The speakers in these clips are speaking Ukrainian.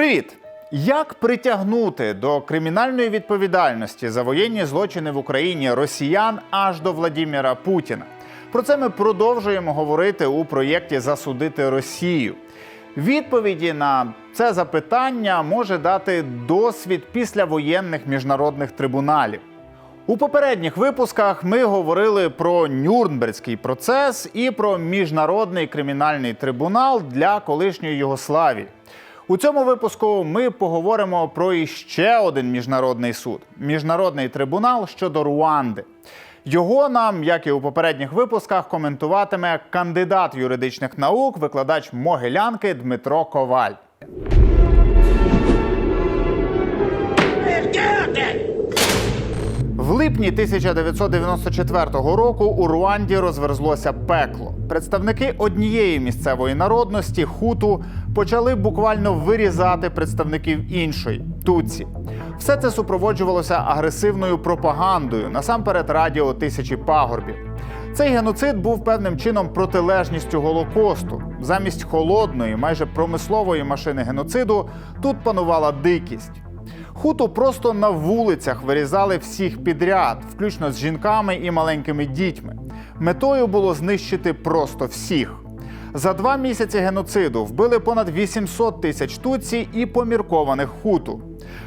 Привіт! Як притягнути до кримінальної відповідальності за воєнні злочини в Україні росіян аж до Владіміра Путіна? Про це ми продовжуємо говорити у проєкті Засудити Росію. Відповіді на це запитання може дати досвід післявоєнних міжнародних трибуналів. У попередніх випусках ми говорили про Нюрнберзький процес і про міжнародний кримінальний трибунал для колишньої Югославії. У цьому випуску ми поговоримо про іще один міжнародний суд міжнародний трибунал щодо Руанди. Його нам, як і у попередніх випусках, коментуватиме кандидат юридичних наук, викладач Могилянки Дмитро Коваль. В липні 1994 року у Руанді розверзлося пекло. Представники однієї місцевої народності хуту почали буквально вирізати представників іншої туці. Все це супроводжувалося агресивною пропагандою, насамперед радіо тисячі пагорбів. Цей геноцид був певним чином протилежністю Голокосту. Замість холодної, майже промислової машини геноциду тут панувала дикість. Хуту просто на вулицях вирізали всіх підряд, включно з жінками і маленькими дітьми. Метою було знищити просто всіх. За два місяці геноциду вбили понад 800 тисяч туці і поміркованих хуту.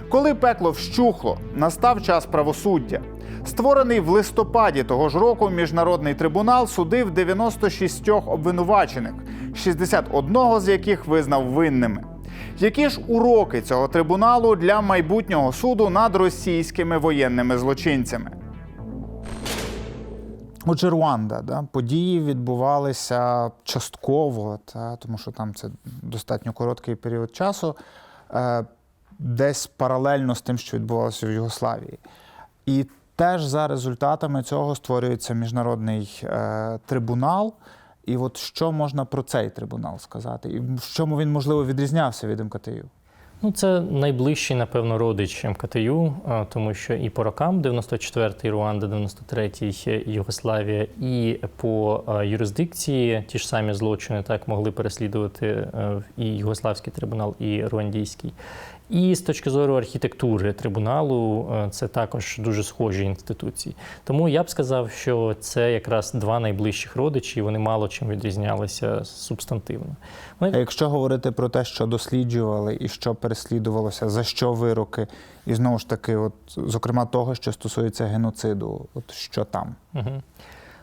Коли пекло вщухло, настав час правосуддя. Створений в листопаді того ж року міжнародний трибунал судив 96 обвинувачених, 61 з яких визнав винними. Які ж уроки цього трибуналу для майбутнього суду над російськими воєнними злочинцями? Отже, Руанда, да, події відбувалися частково, та, тому що там це достатньо короткий період часу, е, десь паралельно з тим, що відбувалося в Югославії. І теж за результатами цього створюється міжнародний е, трибунал. І от що можна про цей трибунал сказати? І в чому він, можливо, відрізнявся від МКТЮ? Ну, це найближчий, напевно, родич МКТЮ, тому що і по рокам 94-й Руанда, 93-й Югославія, і по юрисдикції ті ж самі злочини так могли переслідувати е, і Югославський трибунал, і Руандійський. І з точки зору архітектури трибуналу е, це також дуже схожі інституції. Тому я б сказав, що це якраз два найближчих родичі, і вони мало чим відрізнялися субстантивно. А якщо говорити про те, що досліджували і що переслідувалося, за що вироки, і знову ж таки, от, зокрема того, що стосується геноциду, от що там? Угу.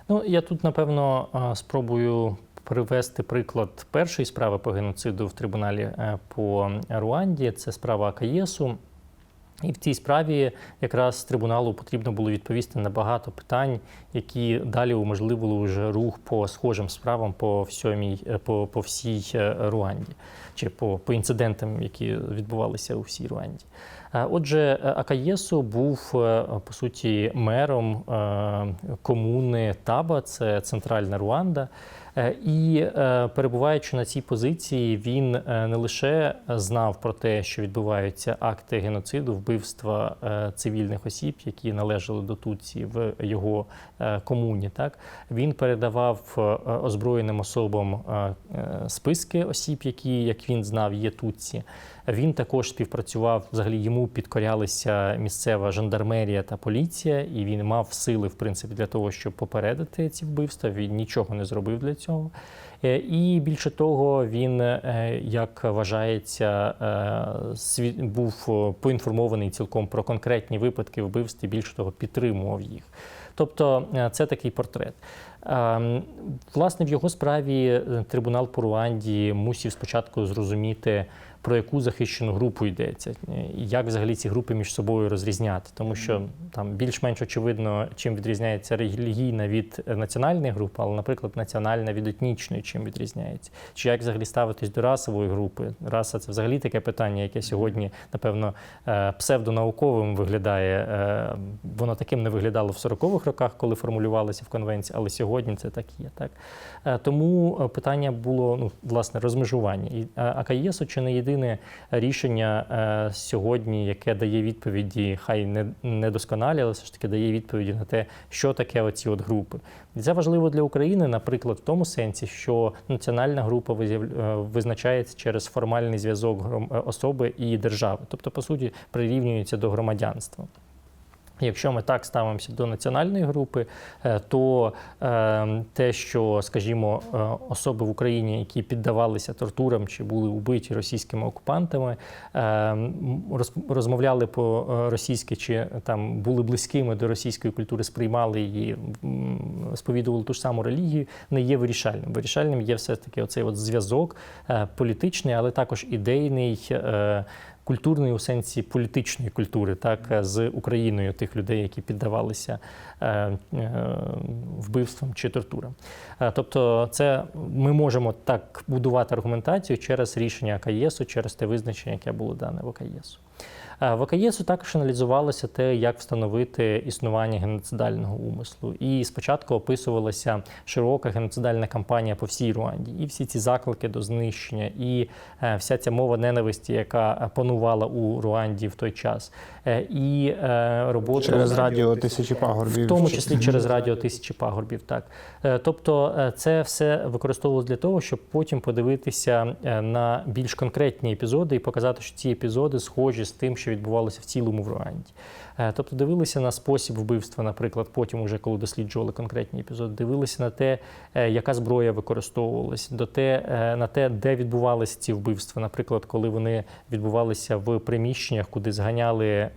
Ну, я тут, напевно, спробую привести приклад першої справи по геноциду в трибуналі е, по Руанді. Це справа Акаєсу. І в цій справі якраз трибуналу потрібно було відповісти на багато питань, які далі уможливили вже рух по схожим справам по всьомій, е, по, по всій е, Руанді, чи по, по інцидентам, які відбувалися у всій Руанді. Е, Отже, Акаєсу був по суті мером комуни Таба, це центральна Руанда. І перебуваючи на цій позиції, він не лише знав про те, що відбуваються акти геноциду, вбивства е, цивільних осіб, які належали до Туці в його е, комуні. Так він передавав е, озброєним особам списки осіб, які, як він знав, є Туці. Він також співпрацював, взагалі йому підкорялися місцева жандармерія та поліція, і він мав сили, в принципі, для того, щоб попередити ці вбивства. Він нічого не зробив для цього. Е, І більше того, він, е, як вважається, е, був поінформований цілком про конкретні випадки вбивств і більше того, підтримував їх. Тобто це такий портрет. Власне, в його справі трибунал по Руанді мусів спочатку зрозуміти, про яку захищену групу йдеться, е, і як взагалі ці групи між собою розрізняти, тому що там більш-менш очевидно, чим відрізняється релігійна від національної групи, але, наприклад, національна від етнічної, чим відрізняється, чи як взагалі ставитись до расової групи. Раса це взагалі таке питання, яке сьогодні, напевно, е, псевдонауковим виглядає. Е, Воно таким не виглядало в 40-х роках, коли формулювалося в конвенції, але сьогодні. це так є. Так? Тому питання було ну, власне розмежування. І АКЄСу чи не єдине рішення е, сьогодні, яке дає відповіді, хай не, не досконалі, але все ж таки дає відповіді на те, що таке оці от групи. Це важливо для України, наприклад, в тому сенсі, що національна група е, визначається через формальний зв'язок е, особи і держави, тобто, по суті, прирівнюється до громадянства. Якщо ми так ставимося до національної групи, е, то е, те, що, скажімо, е, особи в Україні, які піддавалися тортурам чи були убиті російськими окупантами, розмовляли по російськи чи там були близькими до російської культури, сприймали її, сповідували ту ж саму релігію, не є вирішальним. Вирішальним є все таки оцей от зв'язок політичний, але також ідейний. Культурний у сенсі політичної культури, так з Україною тих людей, які піддавалися е, е, вбивствам чи тортурам. Е, Тобто, це ми можемо так будувати аргументацію через рішення АКЄСу, через те визначення, яке було дане в АКЄСу. Е, В АКЄСу також аналізувалося те, як встановити існування геноцидального умислу. І спочатку описувалася широка геноцидальна кампанія по всій Руанді, і всі ці заклики до знищення, і е, вся ця мова ненависті, яка панувала у Руанді в той час, Е, і робота Через радіо тисячі пагорбів. в тому числі через радіо тисячі пагорбів. Так тобто, це все використовувалось для того, щоб потім подивитися на більш конкретні епізоди і показати, що ці епізоди схожі з тим, що відбувалося в цілому в Руанді. Е, Тобто дивилися на спосіб вбивства, наприклад, потім, уже коли досліджували конкретні епізоди, дивилися на те, е, яка зброя використовувалась, до те, е, на те, де відбувалися ці вбивства. Наприклад, коли вони відбувалися в приміщеннях, куди зганяли,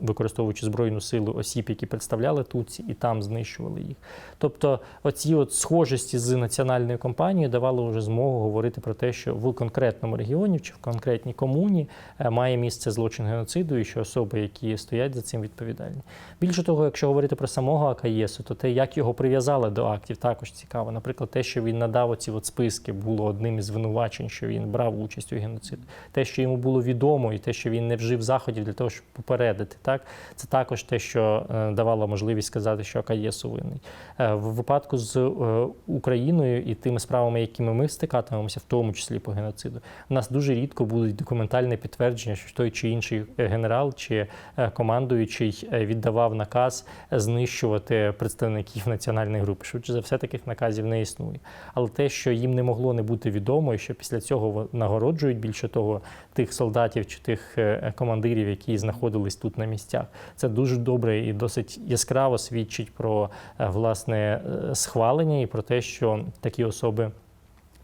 використовуючи збройну силу осіб, які представляли Туці, і там знищували їх. Тобто, оці от схожості з національною компанією давали вже змогу говорити про те, що в конкретному регіоні чи в конкретній комуні має місце злочин геноциду, і що особи, які стоять за цим, відповідальні. Більше того, якщо говорити про самого АКЄСу, то те, як його прив'язали до актів, також цікаво. Наприклад, те, що він надав оці от списки, було одним із звинувачень, що він брав участь у геноциді. Те, що йому було відомо, і те, що він не вжив заходів для того, щоб попередити, так це також те, що е, давало можливість сказати, що АКЄСу винний. Е, В випадку з е, Україною і тими справами, якими ми стикатимемося, в тому числі по геноциду, у нас дуже рідко будуть документальне підтвердження, що той чи інший генерал чи е, командуючий е, віддавав наказ знищувати представників національної групи. Швидше за все, таких наказів не існує. Але те, що їм не могло не бути відомо, і що після цього нагороджують більше того тих солдатів чи тих е, командирів, які знаходились тут на місцях, це дуже добре і досить яскраво свідчить про е, власне схвалення і про те, що такі особи.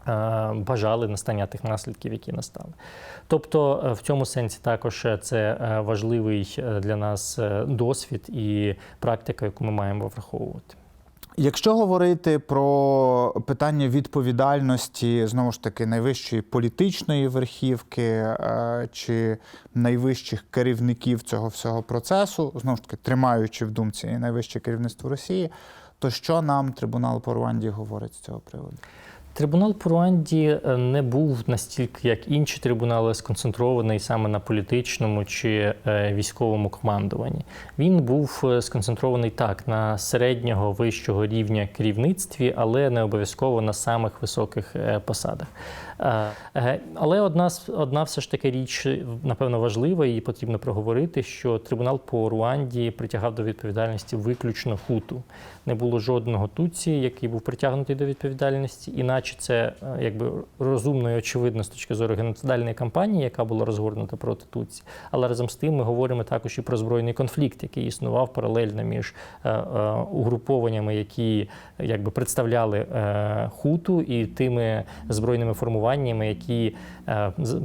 Е, Бажали настання тих наслідків, які настали. Тобто, е, в цьому сенсі також е, це важливий для нас досвід і практика, яку ми маємо враховувати. Якщо говорити про питання відповідальності знову ж таки найвищої політичної верхівки чи найвищих керівників цього всього процесу, знову ж таки тримаючи в думці найвище керівництво Росії, то що нам трибунал по Руанді говорить з цього приводу? Трибунал по Руанді е, не був настільки, як інші трибунали, сконцентрований саме на політичному чи е, військовому командуванні. Він був е, сконцентрований так на середнього вищого рівня керівництві, але не обов'язково на самих високих посадах. Але одна одна все ж таки річ, напевно, важлива, і потрібно проговорити, що трибунал по Руанді притягав до відповідальності виключно хуту. Не було жодного туці, який був притягнутий до відповідальності, іначе це е, якби розумно і очевидно з точки зору геноцидальної кампанії, яка була розгорнута проти туці. Але разом з тим ми говоримо також і про збройний конфлікт, який існував паралельно між е, е, угрупованнями, які якби представляли хуту, і тими збройними формуваннями, які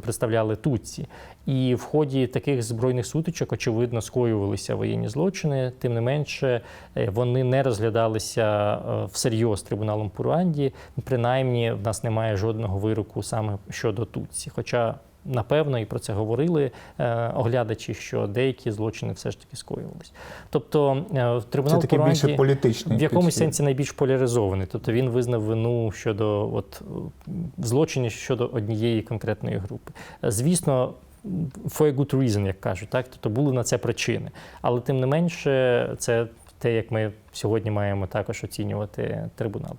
представляли туці. І в ході таких збройних сутичок, очевидно, скоювалися воєнні злочини. Тим не менше, е, вони не розглядалися е, всерйоз трибуналом по Руанді. Принаймні, в нас немає жодного вироку саме щодо Тутсі. Хоча, напевно, і про це говорили е, оглядачі, що деякі злочини все ж таки скоювалися. Тобто, в Це трибунал такий по більше політичний. в якомусь підхід. сенсі найбільш поляризований. Тобто він визнав вину щодо от, злочинів щодо однієї конкретної групи. Звісно, for a good reason, як кажуть, так? Тобто були на це причини. Але тим не менше, це те, як ми сьогодні маємо також оцінювати трибунал.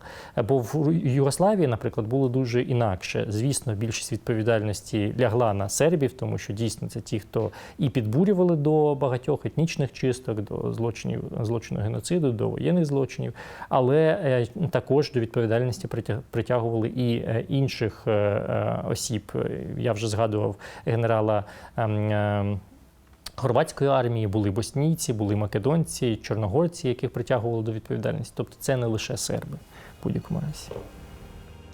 Бо в Югославії, наприклад, було дуже інакше. Звісно, більшість відповідальності лягла на сербів, тому що дійсно це ті, хто і підбурювали до багатьох етнічних чисток, до злочинів злочину геноциду, до воєнних злочинів, але е, також до відповідальності притяг- притягували і е, інших е, осіб. Я вже згадував генерала. Хорватської армії були боснійці, були македонці, чорногорці, яких притягували до відповідальності. Тобто це не лише серби будь-якому разі.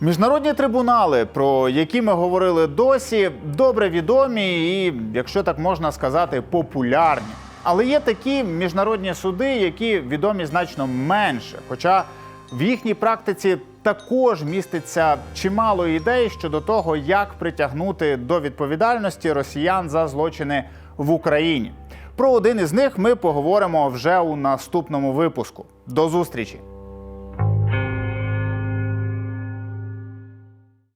Міжнародні трибунали, про які ми говорили досі, добре відомі і, якщо так можна сказати, популярні. Але є такі міжнародні суди, які відомі значно менше. Хоча в їхній практиці також міститься чимало ідей щодо того, як притягнути до відповідальності росіян за злочини в Україні. Про один із них ми поговоримо вже у наступному випуску. До зустрічі!